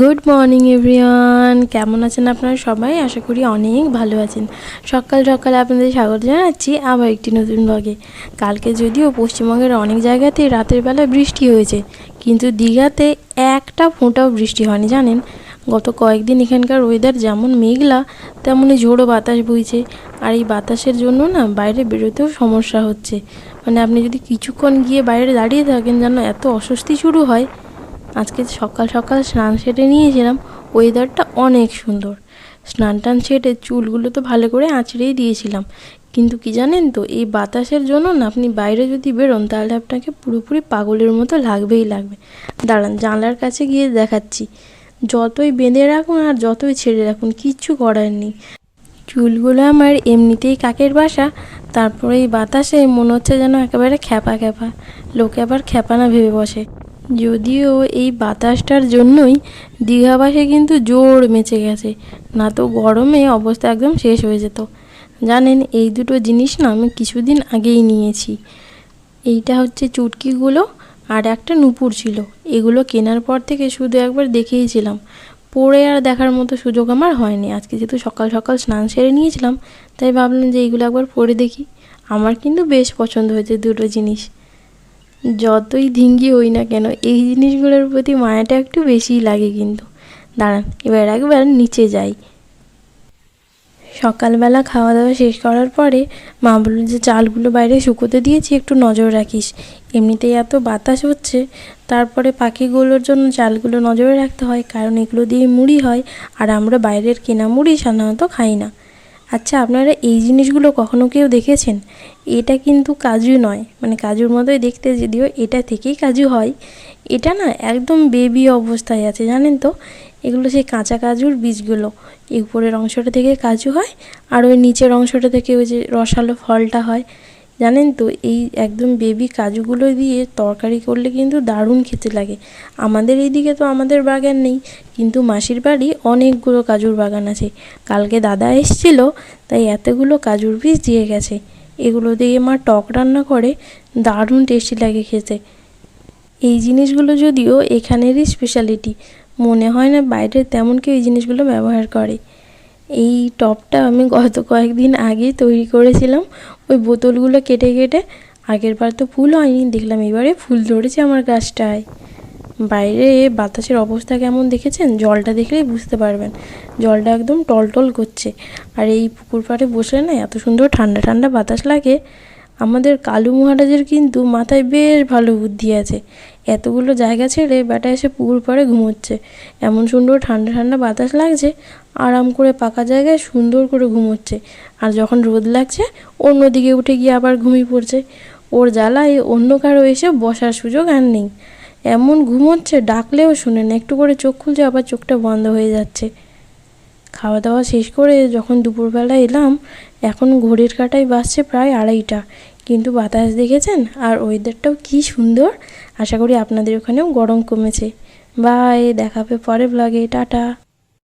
Good morning everyone কেমন আছেন আপনারা সবাই? আশা করি অনেক ভালো আছেন। সকাল সকালে আপনাদের স্বাগত জানাচ্ছি আবার একটি নতুন ব্লগে কালকে যদিও পশ্চিমবঙ্গের অনেক জায়গাতে রাতের বেলা বৃষ্টি হয়েছে, কিন্তু দীঘাতে একটা ফোঁটাও বৃষ্টি হয়নি, জানেন? গত কয়েকদিন এখানকার ওয়েদার যেমন মেঘলা তেমনই ঝোড়ো বাতাস বইছে। আর এই বাতাসের জন্য না বাইরে বেরোতেও সমস্যা হচ্ছে। মানে আপনি যদি কিছুক্ষণ গিয়ে বাইরে দাঁড়িয়ে থাকেন যেন এত অস্বস্তি শুরু হয় আজকে সকাল সকাল স্নান সেরে নিয়েছিলাম। ওয়েদারটা অনেক সুন্দর। স্নান টান সেরে চুলগুলো তো ভালো করে আঁচড়েই দিয়েছিলাম। কিন্তু কি জানেন তো, এই বাতাসের জন্য না আপনি বাইরে যদি বেরোন, তাহলে আপনাকে পুরোপুরি পাগলের মতো লাগবেই লাগবে। দাঁড়ান, জানলার কাছে গিয়ে দেখাচ্ছি। যতই বেঁধে রাখুন আর যতই ছেড়ে রাখুন, কিচ্ছু করার নেই। চুলগুলো আমার এমনিতেই কাকের বাসা। তারপরে এই বাতাসে মনে হচ্ছে যেন একেবারে খ্যাপা খ্যাপা। লোকে আবার খ্যাপা না ভেবে বসে। যদিও এই বাতাসটার জন্যই দীঘাবাসে কিন্তু জোর মেচে গেছে, না তো গরমে অবস্থা একদম শেষ হয়ে যেত। জানেন, এই দুটো জিনিস না আমি কিছুদিন আগেই নিয়েছি। এইটা হচ্ছে চুটকিগুলো আর একটা নুপুর ছিল। এগুলো কেনার পর থেকে শুধু একবার দেখেইছিলাম পরে আর দেখার মতো সুযোগ আমার হয়নি। আজকে যেহেতু সকাল সকাল স্নান সেরে নিয়েছিলাম, তাই ভাবলাম যে এইগুলো একবার পরে দেখি। আমার কিন্তু বেশ পছন্দ হয়েছে দুটো জিনিস। যতই ধিঙ্গি হই না কেন, এই জিনিসগুলোর প্রতি মায়াটা একটু বেশিই লাগে কিন্তু। দাঁড়ান, এবার একবার নিচে যাই। সকালবেলা খাওয়া দাওয়া শেষ করার পরে মা বলল যে, চালগুলো বাইরে শুকোতে দিয়েছি, একটু নজর রাখিস। এমনিতেই এত বাতাস হচ্ছে, তারপরে পাখিগুলোর জন্য চালগুলো নজরে রাখতে হয়, কারণ এগুলো দিয়ে মুড়ি হয়, আর আমরা বাইরের কেনা মুড়ি সাধারণত খাই না। আচ্ছা আপনারা এই জিনিসগুলো কখনো কেউ দেখেছেন? এটা কিন্তু কাজু নয়। মানে কাজুর মতোই দেখতে, যদিও এটা থেকেই কাজু হয়। এটা না একদম বেবি অবস্থায় আছে, জানেন তো? এগুলো সেই কাঁচা কাজুর বীজগুলো। এই উপরের অংশটা থেকে কাজু হয়, আর ওই নিচের অংশটা থেকে ওই যে রসালো ফলটা হয়। জানেন তো, এই একদম বেবি কাজুগুলো দিয়ে তরকারি করলে কিন্তু দারুণ খেতে লাগে। আমাদের এইদিকে তো আমাদের বাগান নেই, কিন্তু মাসির বাড়ি অনেকগুলো কাজুর বাগান আছে। কালকে দাদা এসেছিল, তাই এতগুলো কাজুর বীজ দিয়ে গেছে। এগুলো দিয়ে মা টক রান্না করে, দারুণ টেস্টি লাগে খেতে। এই জিনিসগুলো যদিও এখানেরই স্পেশালিটি মনে হয় না বাইরে তেমন কেউ এই জিনিসগুলো ব্যবহার করে। এই টপটা আমি গত কয়েকদিন আগেই তৈরি করেছিলাম। ওই বোতলগুলো কেটে কেটে আগের বার তো ফুল হয়নি, দেখলাম এবারে ফুল ধরেছে আমার গাছটায়। বাইরে বাতাসের অবস্থা কেমন দেখেছেন? জলটা দেখলেই বুঝতে পারবেন। জলটা একদম টলটল করছে। আর এই পুকুর পাড়ে বসে না এত সুন্দর ঠান্ডা ঠান্ডা বাতাস লাগে। আমাদের কালু মহারাজের কিন্তু মাথায় বেশ ভালো বুদ্ধি আছে। এতগুলো জায়গা ছেড়ে বেটা এসে পুকুর পাড়ে ঘুমোচ্ছে। এমন সুন্দর ঠান্ডা ঠান্ডা বাতাস লাগছে, আরাম করে পাকা জায়গায় সুন্দর করে ঘুমোচ্ছে। আর যখন রোদ লাগছে, অন্যদিকে উঠে গিয়ে আবার ঘুমিয়ে পড়ছে। ওর জ্বালায় অন্য কারও এসে বসার সুযোগ আর নেই। এমন ঘুমোচ্ছে, ডাকলেও শুনে না। একটু করে চোখ খুলছে, আবার চোখটা বন্ধ হয়ে যাচ্ছে। খাওয়া দাওয়া শেষ করে যখন দুপুরবেলা এলাম, এখন ঘড়ির কাটাই বাসছে প্রায় আড়াইটা। কিন্তু বাতাস দেখেছেন? আর ওয়েদারটাও কি সুন্দর? আশা করি আপনাদের ওখানেও গরম কমেছে। বাই, দেখাবে পরে ব্লগে টাটা।